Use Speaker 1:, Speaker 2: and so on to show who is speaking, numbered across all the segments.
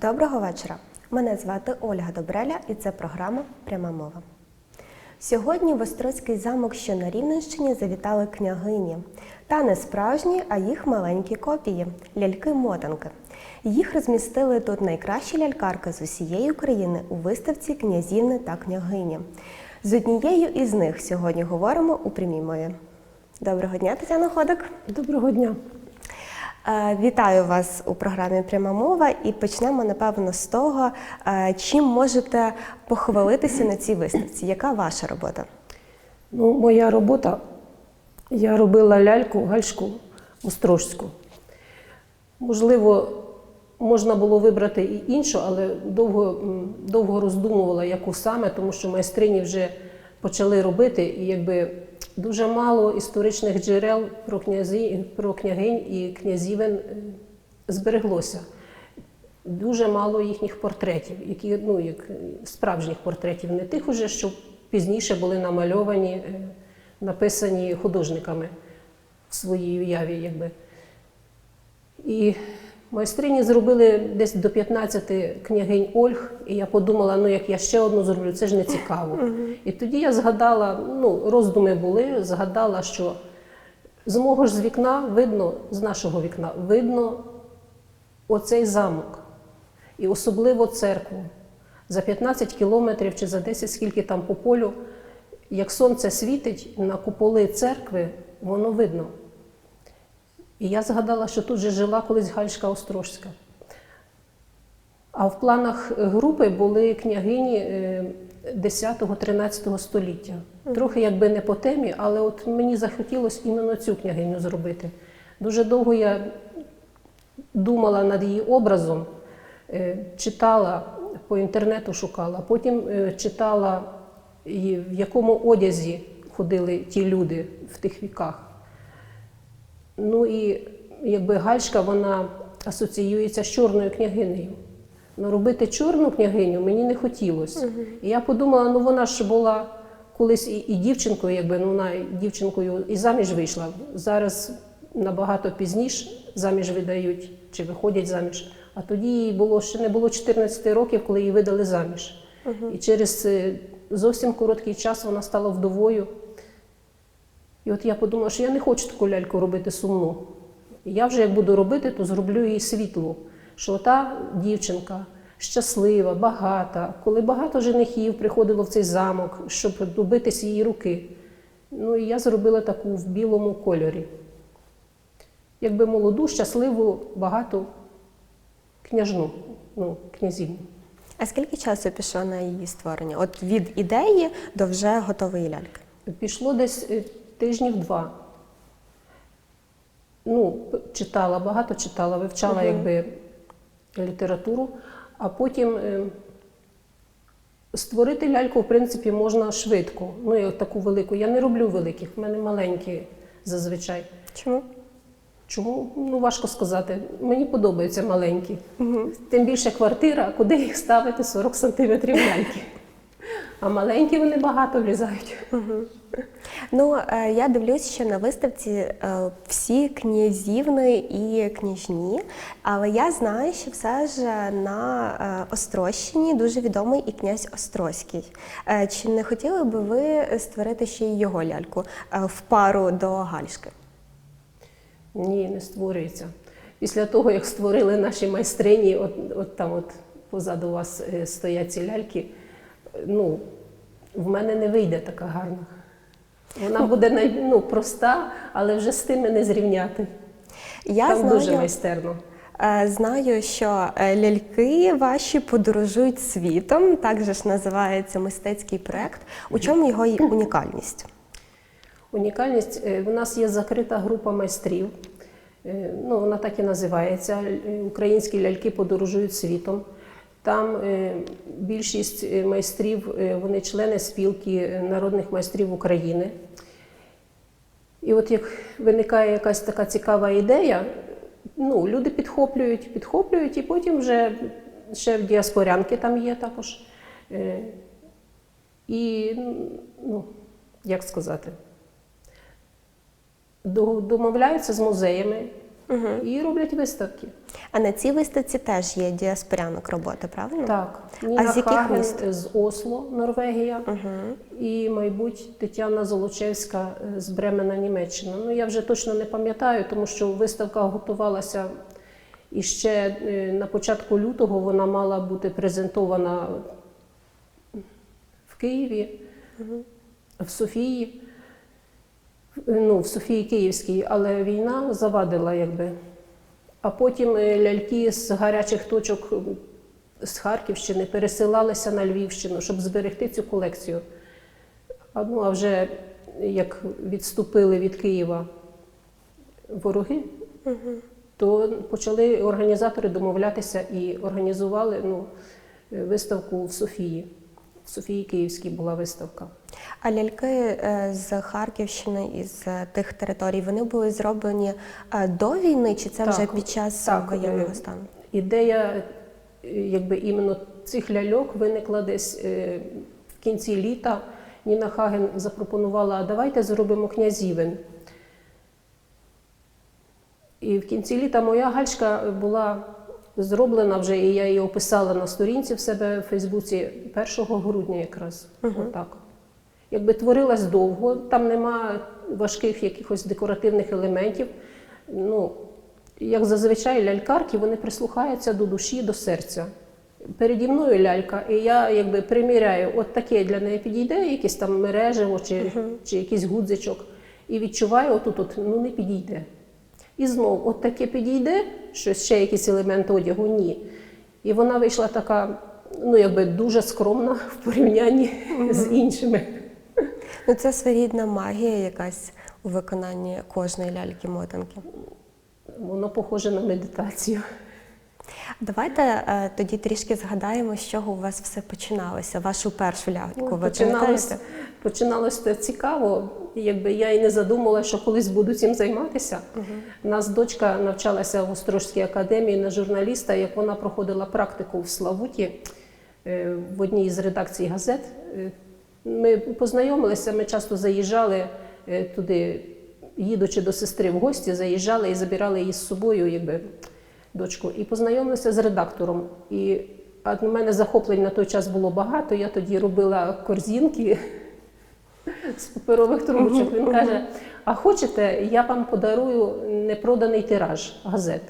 Speaker 1: Доброго вечора. Мене звати Ольга Добреля і це програма Пряма мова. Сьогодні в Острозький замок, що на Рівненщині, завітали княгині. Та не справжні, а їх маленькі копії ляльки-мотанки. Їх розмістили тут найкращі лялькарки з усієї України у виставці Князівни та княгині. З однією із них сьогодні говоримо у прямій мові. Доброго дня, Тетяна Ходик.
Speaker 2: Доброго дня.
Speaker 1: Е, Вітаю вас у програмі Пряма мова і почнемо напевно з того, е, чим можете похвалитися на цій виставці. Яка ваша робота?
Speaker 2: Ну, моя робота, я робила ляльку гальшку острожську. Можливо, можна було вибрати і іншу, але довго, довго роздумувала, яку саме, тому що майстрині вже почали робити, і якби дуже мало історичних джерел про, князі, про княгинь і князівен е, збереглося. Дуже мало їхніх портретів, які ну як справжніх портретів, не тих уже, що пізніше були намальовані, е, написані художниками в своїй уяві, якби. І майстрині зробили десь до 15 княгинь Ольг, і я подумала, ну як я ще одну зроблю, це ж не цікаво. І тоді я згадала, ну, роздуми були, згадала, що з мого ж з вікна видно, з нашого вікна, видно оцей замок, і особливо церкву. За 15 кілометрів чи за 10, скільки там по полю, як сонце світить на куполи церкви, воно видно. І я згадала, що тут же жила колись Гальшка Острожська. А в планах групи були княгині е, 10-13 століття. Трохи якби не по темі, але от мені захотілося іменно цю княгиню зробити. Дуже довго я думала над її образом, е, читала по інтернету, шукала, потім е, читала, в якому одязі ходили ті люди в тих віках. Ну і якби Гальшка вона асоціюється з чорною княгинею. Ну, робити чорну княгиню мені не хотілося. І я подумала, ну вона ж була колись і, і дівчинкою, якби ну вона дівчинкою і заміж вийшла. Зараз набагато пізніше заміж видають чи виходять заміж. А тоді їй було ще не було 14 років, коли її видали заміж. І через е, зовсім короткий час вона стала вдовою. І от я подумала, що я не хочу таку ляльку робити сумну. І я вже як буду робити, то зроблю її світлу. Що та дівчинка щаслива, багата, коли багато женихів приходило в цей замок, щоб добитись її руки. Ну і я зробила таку в білому кольорі. Якби молоду, щасливу, багату княжну, ну, князівну.
Speaker 1: А скільки часу пішло на її створення? От від ідеї до вже готової ляльки?
Speaker 2: Пішло десь е, тижнів два. Ну, читала, багато читала, вивчала якби літературу, а потім е, створити ляльку, в принципі, можна швидко. Ну, я таку велику. Я не роблю великих, в мене маленькі зазвичай.
Speaker 1: Чому?
Speaker 2: Чому? Ну, важко сказати. Мені подобаються маленькі. Тим більше квартира, куди їх ставити 40 сантиметрів ляльки. А маленькі вони багато влізають.
Speaker 1: Ну, е, я дивлюсь, що на виставці е, всі князівни і княжні, але я знаю, що все ж на е, Острощині дуже відомий і князь Острозький. Чи не хотіли би ви створити ще й його ляльку в пару до Гальшки?
Speaker 2: Ні, не створюється. Після того, як створили наші майстрині, от, от там от позаду вас стоять ці ляльки, ну, в мене не вийде така гарна. Вона буде ну, проста, але вже з тими не зрівняти.
Speaker 1: Я
Speaker 2: там
Speaker 1: знаю,
Speaker 2: дуже майстерно.
Speaker 1: Е, Знаю, що е, ляльки ваші подорожують світом, так же ж називається мистецький проект. У чому його унікальність?
Speaker 2: Унікальність е, у нас є закрита група майстрів. Ну, вона так і називається. Українські ляльки подорожують світом. Там е, більшість е, майстрів, е, вони члени спілки народних майстрів України. І от як виникає якась така цікава ідея, ну, люди підхоплюють, підхоплюють, і потім вже ще в діаспорянки там є також. І, ну, як сказати, домовляються з музеями, і роблять виставки.
Speaker 1: А на цій виставці теж є діаспорянок роботи, правильно?
Speaker 2: Так,
Speaker 1: А з яких
Speaker 2: Хаген
Speaker 1: міст?
Speaker 2: з Осло, Норвегія, і, мабуть, Тетяна Золочевська з Бремена, Німеччина. Ну я вже точно не пам'ятаю, тому що виставка готувалася і ще е, на початку лютого вона мала бути презентована в Києві, в Софії. Ну, в Софії Київській, але війна завадила, якби. А потім е, ляльки з гарячих точок з Харківщини пересилалися на Львівщину, щоб зберегти цю колекцію. А, ну, а вже як відступили від Києва вороги, то почали організатори домовлятися і організували ну, виставку в Софії. Софії Київській була виставка.
Speaker 1: А ляльки е, з Харківщини і з е, тих територій вони були зроблені е, до війни, чи це
Speaker 2: Так,
Speaker 1: вже під час
Speaker 2: так,
Speaker 1: воєнного стану?
Speaker 2: Ідея якби іменно цих ляльок виникла десь в кінці літа. Ніна Хаген запропонувала, а давайте зробимо князівин. І в кінці літа моя гальшка була зроблена вже, і я її описала на сторінці в себе в Фейсбуці 1 грудня якраз. Отак. Якби творилась довго, там нема важких якихось декоративних елементів. Ну, як зазвичай лялькарки, вони прислухаються до душі, до серця. Переді мною лялька, і я якби приміряю, от таке для неї підійде, якесь там мережево чи, чи якийсь гудзичок, і відчуваю, отут от, ну не підійде. І знов, от таке підійде, щось ще якийсь елемент одягу, ні. І вона вийшла така, ну якби дуже скромна в порівнянні з іншими.
Speaker 1: Ну це своєрідна магія якась у виконанні кожної ляльки-мотанки.
Speaker 2: Воно похоже на медитацію.
Speaker 1: Давайте е, тоді трішки згадаємо, з чого у вас все починалося, вашу першу ляльку. Ви
Speaker 2: починалось, починалось це цікаво. Якби я і не задумала, що колись буду цим займатися. У нас дочка навчалася в Острожській академії на журналіста, як вона проходила практику в Славуті е, в одній з редакцій газет. Е, Ми познайомилися, ми часто заїжджали е, туди, їдучи до сестри в гості, заїжджали і забирали її з собою, якби дочку, і познайомилися з редактором. І а в мене захоплень на той час було багато. Я тоді робила корзинки з паперових трубочок. Він каже: А хочете, я вам подарую непроданий тираж газет.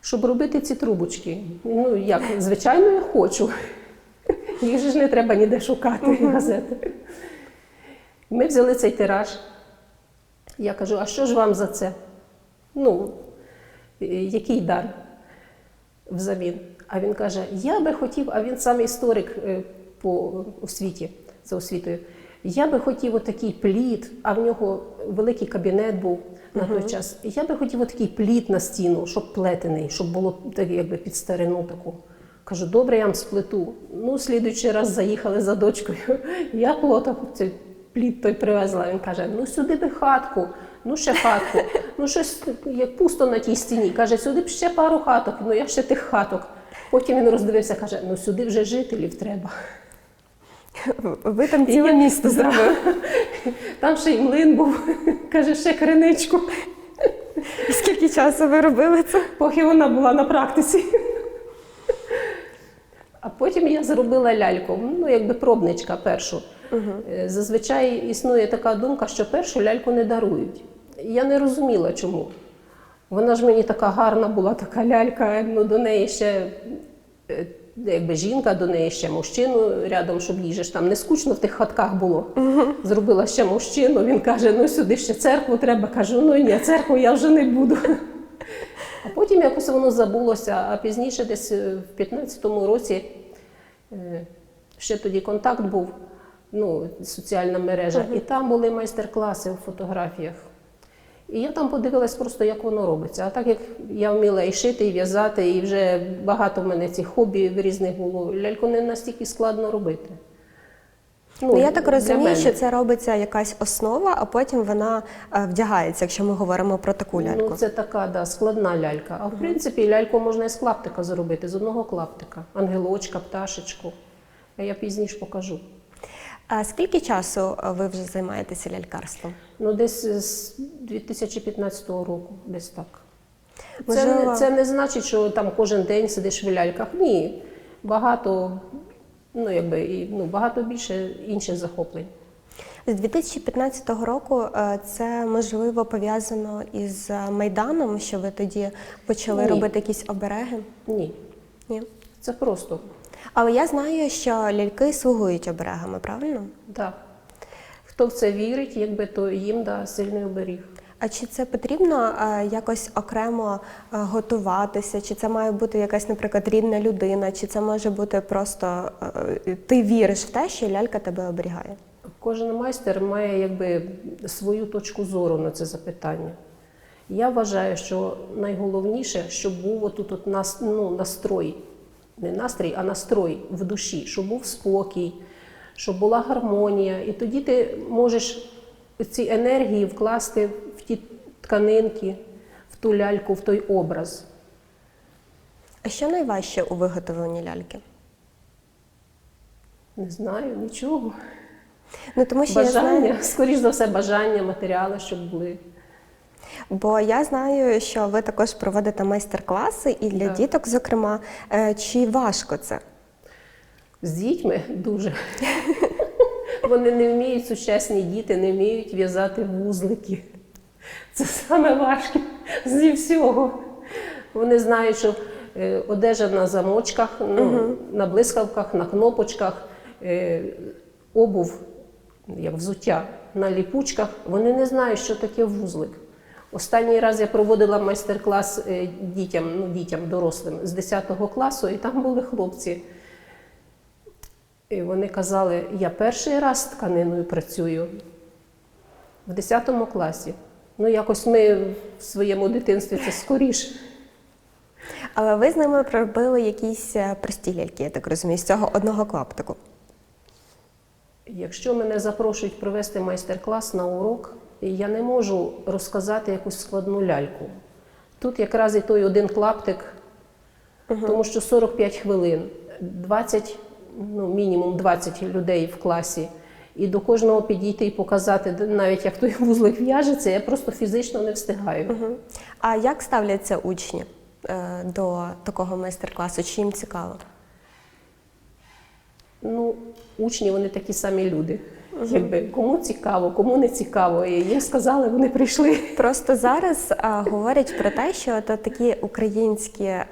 Speaker 2: Щоб робити ці трубочки. Ну, як, звичайно, я хочу. Їх же ж не треба ніде шукати, газети. Ми взяли цей тираж. Я кажу, а що ж вам за це? Ну, який дар взамін? А він каже: Я би хотів, а він сам історик е, по освіті, за освітою. Я би хотів отакий плід, а в нього великий кабінет був на той час. Я би хотів отакий плід на стіну, щоб плетений, щоб було так, якби під старину таку. Кажу, добре, я вам сплету. Ну, слідуючий раз заїхали за дочкою. Я плотав цей плід той привезла. Він каже: ну сюди би хатку, ну ще хатку, ну щось як пусто на тій стіні. Каже, сюди б ще пару хаток, ну я ще тих хаток. Потім він роздивився, каже, ну сюди вже жителів треба.
Speaker 1: Ви там ціле місто зробили.
Speaker 2: Там ще й млин був, каже, ще криничку,
Speaker 1: Скільки часу ви робили це?
Speaker 2: поки вона була на практиці. А потім я зробила ляльку, ну якби пробничка першу. Е, Зазвичай існує така думка, що першу ляльку не дарують. Я не розуміла, чому. Вона ж мені така гарна була, така лялька, ну до неї ще е, якби жінка, до неї ще мужчину рядом, щоб їй ж там не скучно в тих хатках було. Зробила ще мужчину. Він каже: ну сюди ще церкву треба. Кажу, ну ні, церкву я вже не буду. А потім якось воно забулося, а пізніше, десь е, в 15-му році, е, ще тоді контакт був, ну, соціальна мережа, і там були майстер-класи у фотографіях. І я там подивилась просто, як воно робиться. А так як я вміла і шити, і в'язати, і вже багато в мене цих хобі різних було, ляльку не настільки складно робити.
Speaker 1: Ну, я так розумію,
Speaker 2: мене.
Speaker 1: що це робиться якась основа, а потім вона е, вдягається, якщо ми говоримо про таку ляльку.
Speaker 2: Ну, це така да, складна лялька. А в принципі, ляльку можна і з клаптика зробити, з одного клаптика. Ангелочка, пташечку. А я пізніше покажу.
Speaker 1: А скільки часу е, ви вже займаєтеся лялькарством?
Speaker 2: Ну, десь з 2015 року, десь так. Це,
Speaker 1: Можливо-
Speaker 2: не, це не значить, що там кожен день сидиш в ляльках. Ні. Багато, ну якби і ну, багато більше інших захоплень.
Speaker 1: З 2015 року е, це можливо пов'язано із е, майданом, що ви тоді почали
Speaker 2: Ні.
Speaker 1: робити якісь обереги?
Speaker 2: Ні.
Speaker 1: Ні.
Speaker 2: Це просто.
Speaker 1: Але я знаю, що ляльки слугують оберегами, правильно?
Speaker 2: Так. Хто в це вірить, якби то їм да сильний оберіг.
Speaker 1: А чи це потрібно е, якось окремо е, готуватися? Чи це має бути якась, наприклад, рідна людина, чи це може бути просто е, ти віриш в те, що лялька тебе оберігає?
Speaker 2: Кожен майстер має якби свою точку зору на це запитання. Я вважаю, що найголовніше, щоб був отут от нас, ну, настрой, не настрій, а настрой в душі, щоб був спокій, щоб була гармонія. І тоді ти можеш ці енергії вкласти в ті тканинки, в ту ляльку, в той образ.
Speaker 1: А що найважче у виготовленні ляльки?
Speaker 2: Не знаю, нічого.
Speaker 1: Ну тому що я знаю,
Speaker 2: скоріш за все, бажання, матеріали, щоб були.
Speaker 1: Бо я знаю, що ви також проводите майстер-класи і для
Speaker 2: Так.
Speaker 1: діток, зокрема. Е, Чи важко це?
Speaker 2: З дітьми дуже. Вони не вміють, сучасні діти не вміють в'язати вузлики. Це саме важке зі всього. Вони знають, що е, одежа на замочках, ну, на блискавках, на кнопочках, е, обув, як взуття на ліпучках. Вони не знають, що таке вузлик. Останній раз я проводила майстер-клас е, дітям, ну, дітям дорослим з 10 класу, і там були хлопці. І вони казали, я перший раз з тканиною працюю в 10 класі. Ну, якось ми в своєму дитинстві це скоріше.
Speaker 1: Але ви з ними проробили якісь е, прості ляльки, я так розумію, з цього одного клаптику.
Speaker 2: Якщо мене запрошують провести майстер-клас на урок, я не можу розказати якусь складну ляльку. Тут якраз і той один клаптик, тому що 45 хвилин, 20, ну, мінімум 20 людей в класі. І до кожного підійти і показати, навіть як той вузлик в'яжеться, я просто фізично не встигаю.
Speaker 1: Мгм. А як ставляться учні е, до такого майстер-класу? Чи їм цікаво?
Speaker 2: Ну, учні вони такі самі люди. Якби кому цікаво, кому не цікаво. І їм сказали, вони прийшли.
Speaker 1: Просто зараз е, говорять про те, що то такі українські е,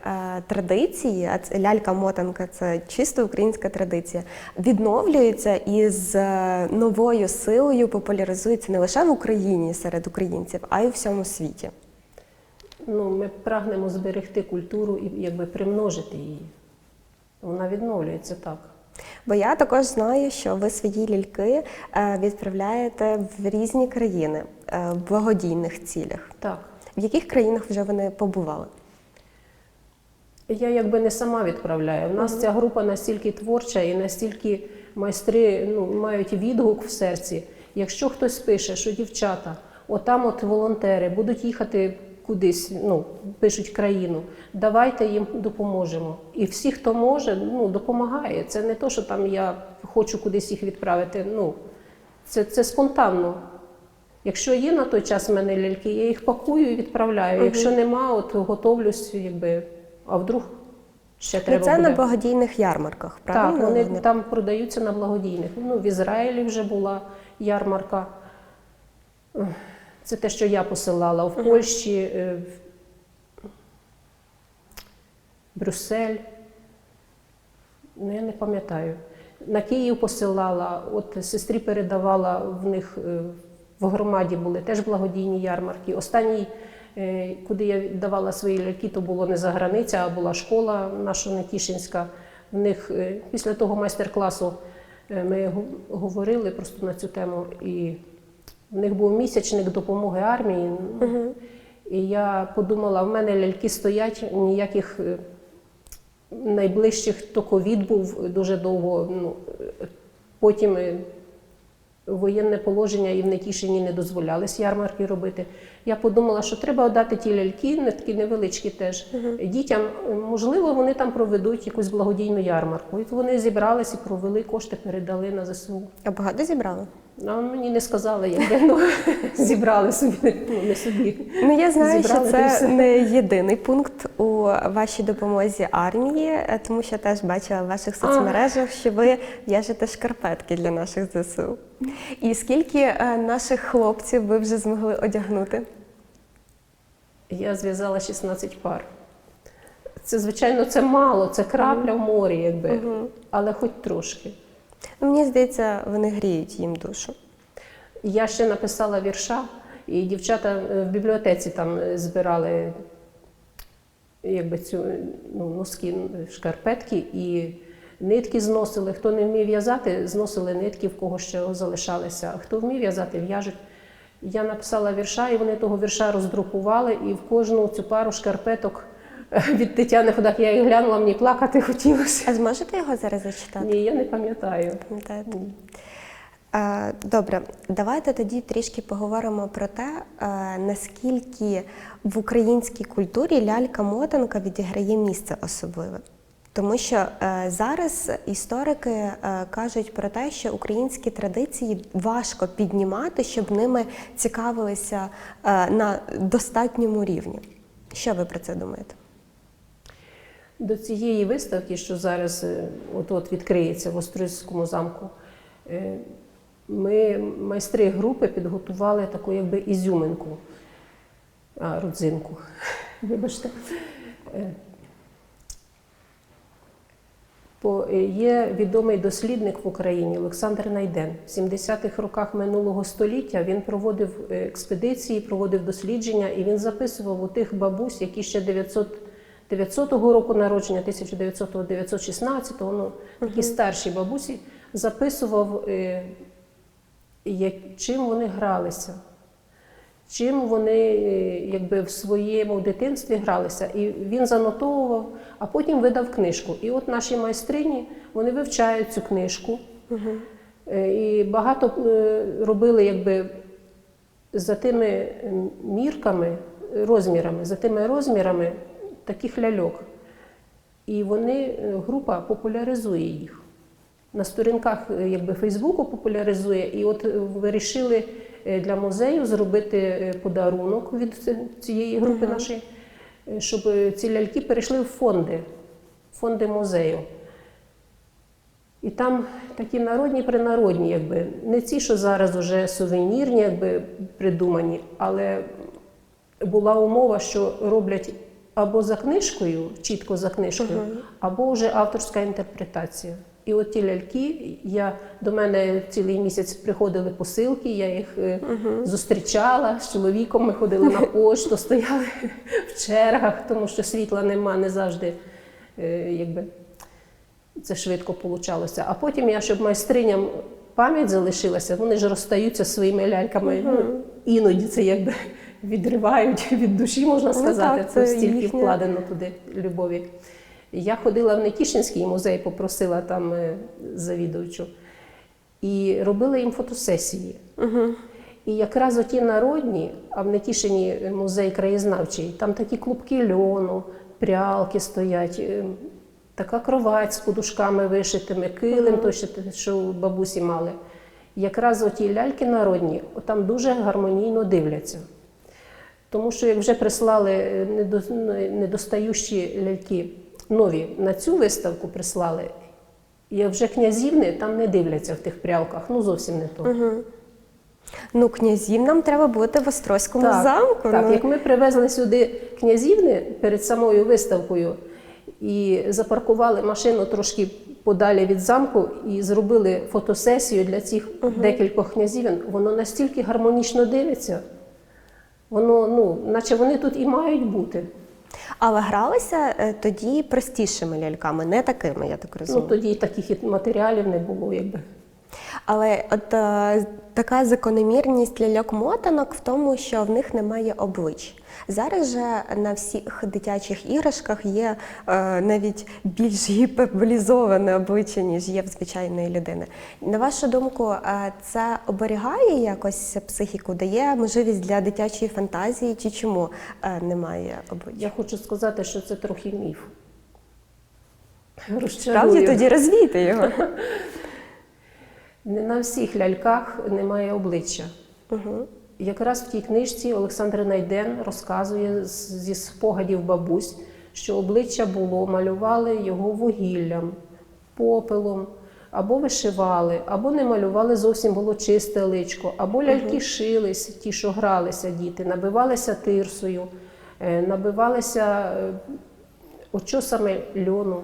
Speaker 1: традиції, а це лялька-мотанка це чисто українська традиція, відновлюються і з е, новою силою популяризуються не лише в Україні серед українців, а й у всьому світі.
Speaker 2: Ну, ми прагнемо зберегти культуру і якби примножити її. Вона відновлюється так.
Speaker 1: Бо я також знаю, що ви свої ляльки е, відправляєте в різні країни е, в благодійних цілях.
Speaker 2: Так.
Speaker 1: В яких країнах вже вони побували?
Speaker 2: Я якби не сама відправляю. У нас ця група настільки творча і настільки майстри ну, мають відгук в серці. Якщо хтось пише, що дівчата, отам от волонтери будуть їхати кудись, ну, пишуть країну, давайте їм допоможемо. І всі, хто може, ну, допомагає. Це не то, що там я хочу кудись їх відправити. Ну, це, це спонтанно. Якщо є на той час в мене ляльки, я їх пакую і відправляю. Якщо нема, от готовлюсь, якби, а вдруг ще
Speaker 1: Ну,
Speaker 2: треба
Speaker 1: це
Speaker 2: буде.
Speaker 1: на благодійних ярмарках, правильно?
Speaker 2: Так, вони там продаються на благодійних. Ну, в Ізраїлі вже була ярмарка. Це те, що я посилала. В Польщі, е, в Брюссель. Ну, я не пам'ятаю. На Київ посилала, от сестрі передавала в них е, в громаді були теж благодійні ярмарки. Останній, е, куди я давала свої ляльки, то було не за границя, а була школа наша Нетішинська. В них після того майстер-класу ми говорили просто на цю тему. І в них був місячник допомоги армії. І я подумала, в мене ляльки стоять, ніяких е, найближчих, то ковід був дуже довго. Ну, е, потім е, воєнне положення і в Нетішині не дозволялись ярмарки робити. Я подумала, що треба дати ті ляльки, не такі невеличкі теж дітям. Можливо, вони там проведуть якусь благодійну ярмарку. І вони зібрались і провели кошти, передали на ЗСУ.
Speaker 1: А багато зібрали?
Speaker 2: А мені не сказали, якби ну, зібрали собі, ну не собі.
Speaker 1: Ну я знаю,
Speaker 2: Зібрали,
Speaker 1: що це не єдиний пункт у вашій допомозі армії, е, тому що теж бачила в ваших соцмережах, що ви в'яжете шкарпетки для наших ЗСУ. І скільки е, наших хлопців ви вже змогли одягнути?
Speaker 2: Я зв'язала 16 пар. Це, звичайно, це мало, це крапля в морі, якби, але хоч трошки.
Speaker 1: Мені здається, вони гріють їм душу.
Speaker 2: Я ще написала вірша, і дівчата е, в бібліотеці там е, збирали якби, цю ну, носки, шкарпетки і нитки зносили. Хто не вмів в'язати, зносили нитки, в кого ще залишалися. Хто вмів в'язати, в'яжуть. Я написала вірша, і вони того вірша роздрукували, і в кожну цю пару шкарпеток від Тетяни Ходак я їх глянула, мені плакати хотілося.
Speaker 1: А зможете його зараз зачитати?
Speaker 2: Ні, я не пам'ятаю.
Speaker 1: Пам'ятаєте? Добре, давайте тоді трішки поговоримо про те, наскільки в українській культурі лялька-мотанка відіграє місце особливе. Тому що е, зараз історики е, кажуть про те, що українські традиції важко піднімати, щоб ними цікавилися е, на достатньому рівні. Що ви про це думаєте?
Speaker 2: До цієї виставки, що зараз е, от-от відкриється в Острозькому замку, е, ми, майстри групи, підготували таку якби ізюминку, а, родзинку. Вибачте. Е, є відомий дослідник в Україні Олександр Найден. В 70-х роках минулого століття він проводив експедиції, проводив дослідження, і він записував у тих бабусь, які ще 900 900 року народження, 1900-916, ну, такі старші бабусі, записував, е, як, чим вони гралися, чим вони е, якби, в своєму дитинстві гралися. І він занотовував, а потім видав книжку. І от наші майстрині вони вивчають цю книжку. Е, І багато е, робили якби, за тими мірками, розмірами, за тими розмірами таких ляльок. І вони, е, група популяризує їх. На сторінках е, якби, Фейсбуку популяризує, і от е, вирішили для музею зробити подарунок від цієї групи нашої, е, щоб ці ляльки перейшли в фонди, фонди музею. І там такі народні принародні, якби не ці, що зараз вже сувенірні, якби придумані, але була умова, що роблять або за книжкою, чітко за книжкою, або вже авторська інтерпретація. І от ті ляльки, я до мене цілий місяць приходили посилки, я їх е, зустрічала з чоловіком. Ми ходили на пошту, стояли в чергах, тому що світла нема, не завжди е, якби це швидко получалося. А потім я, щоб майстриням пам'ять залишилася, вони ж розстаються своїми ляльками. Ну, іноді це якби відривають від душі, можна
Speaker 1: Ну,
Speaker 2: сказати.
Speaker 1: так,
Speaker 2: це стільки
Speaker 1: їхнє-
Speaker 2: вкладено туди любові. Я ходила в Нетішинський музей, попросила там е, завідувачу, і робила їм фотосесії. І якраз оті народні, а в Нетішині музей краєзнавчий, там такі клубки льону, прялки стоять, е, така кровать з подушками вишитими, килим, той, що, що у бабусі мали. Якраз оті ляльки народні, там дуже гармонійно дивляться. Тому що як вже прислали е, недо- недостающі ляльки нові на цю виставку прислали, як вже князівни там не дивляться в тих прялках, ну зовсім не то.
Speaker 1: Ну, князів нам треба бути в Острозькому замку.
Speaker 2: Так,
Speaker 1: ну.
Speaker 2: як ми привезли сюди князівни перед самою виставкою і запаркували машину трошки подалі від замку і зробили фотосесію для цих декількох князівин, воно настільки гармонічно дивиться. Воно, ну, наче вони тут і мають бути.
Speaker 1: Але гралися е, тоді простішими ляльками, не такими, я так
Speaker 2: Ну, тоді таких матеріалів не було, якби.
Speaker 1: Але от е, така закономірність ляльок-мотанок в тому, що в них немає облич. Зараз же на всіх дитячих іграшках є е, навіть більш гіперболізоване обличчя, ніж є в звичайної людини. На вашу думку, е, це оберігає якось психіку, дає можливість для дитячої фантазії, чи чому е, немає обличчя?
Speaker 2: Я хочу сказати, що це трохи міф.
Speaker 1: Справді тоді розвійте його.
Speaker 2: Не на всіх ляльках немає обличчя.
Speaker 1: Угу.
Speaker 2: Якраз в тій книжці Олександр Найден розказує зі спогадів бабусь, що обличчя було, малювали його вугіллям, попелом, або вишивали, або не малювали зовсім було чисте личко, або ляльки шились, ті, що гралися діти, набивалися тирсою, е, набивалися е, очосами льону.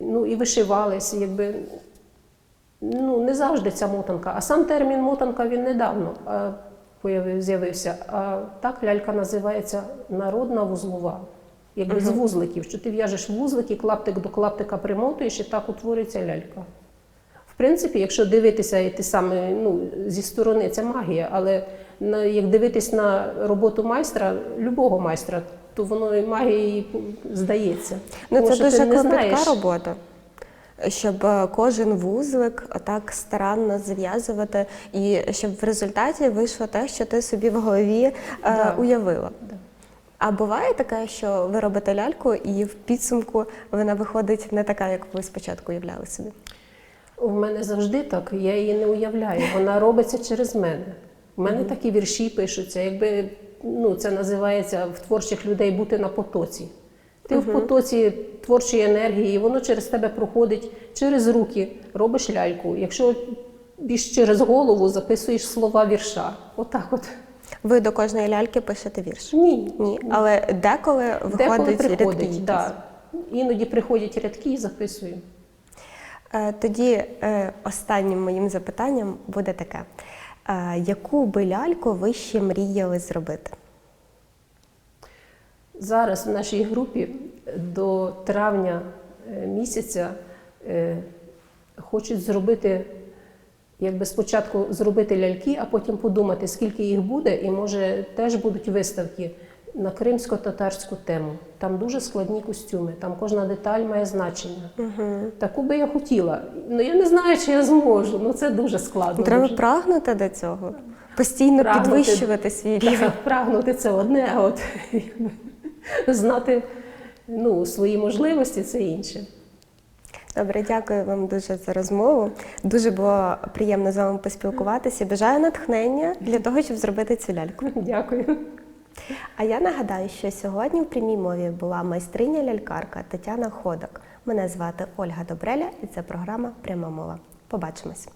Speaker 2: Ну і вишивалися, якби ну, не завжди ця мотанка. А сам термін мотанка він недавно з'явився. А так лялька називається народна вузлова. Якби з вузликів, що ти в'яжеш вузлики, клаптик до клаптика примотуєш, і так утворюється лялька. В принципі, якщо дивитися і те саме ну, зі сторони, це магія, але на, як дивитись на роботу майстра, любого майстра, то воно і магією здається.
Speaker 1: Ну
Speaker 2: Тому
Speaker 1: це дуже клопітка
Speaker 2: знаєш.
Speaker 1: робота. Щоб е, кожен вузлик так старанно зв'язувати, і щоб в результаті вийшло те, що ти собі в голові е,
Speaker 2: Да.
Speaker 1: уявила.
Speaker 2: Да.
Speaker 1: А буває таке, що ви робите ляльку, і в підсумку вона виходить не така, як ви спочатку уявляли собі.
Speaker 2: У мене завжди так, я її не уявляю. Вона робиться через мене. У мене такі вірші пишуться, якби ну, це називається в творчих людей бути на потоці. Ти в потоці творчої енергії, і воно через тебе проходить через руки, робиш ляльку. Якщо більш через голову записуєш слова вірша. Отак от.
Speaker 1: Ви до кожної ляльки пишете вірш?
Speaker 2: Ні.
Speaker 1: Ні. Але деколи
Speaker 2: Деколи
Speaker 1: виходить рядки
Speaker 2: приходить,
Speaker 1: якісь.
Speaker 2: да. Іноді приходять рядки і записую.
Speaker 1: Е, Тоді е, останнім моїм запитанням буде таке: яку би ляльку ви ще мріяли зробити?
Speaker 2: Зараз в нашій групі до травня е, місяця е, хочуть зробити, якби спочатку зробити ляльки, а потім подумати, скільки їх буде, і може теж будуть виставки на кримсько-татарську тему. Там дуже складні костюми, там кожна деталь має значення. Таку би я хотіла. Ну я не знаю, чи я зможу. Ну це дуже складно.
Speaker 1: Треба
Speaker 2: дуже.
Speaker 1: прагнути до цього, постійно
Speaker 2: Прагнути.
Speaker 1: підвищувати свій рівень.
Speaker 2: Так, прагнути це одне, а от знати ну, свої можливості це інше.
Speaker 1: Добре, дякую вам дуже за розмову. Дуже було приємно з вами поспілкуватися. Бажаю натхнення для того, щоб зробити цю ляльку.
Speaker 2: Дякую.
Speaker 1: А я нагадаю, що сьогодні в прямій мові була майстриня лялькарка Тетяна Ходок. Мене звати Ольга Добреля, і це програма Пряма мова. Побачимось.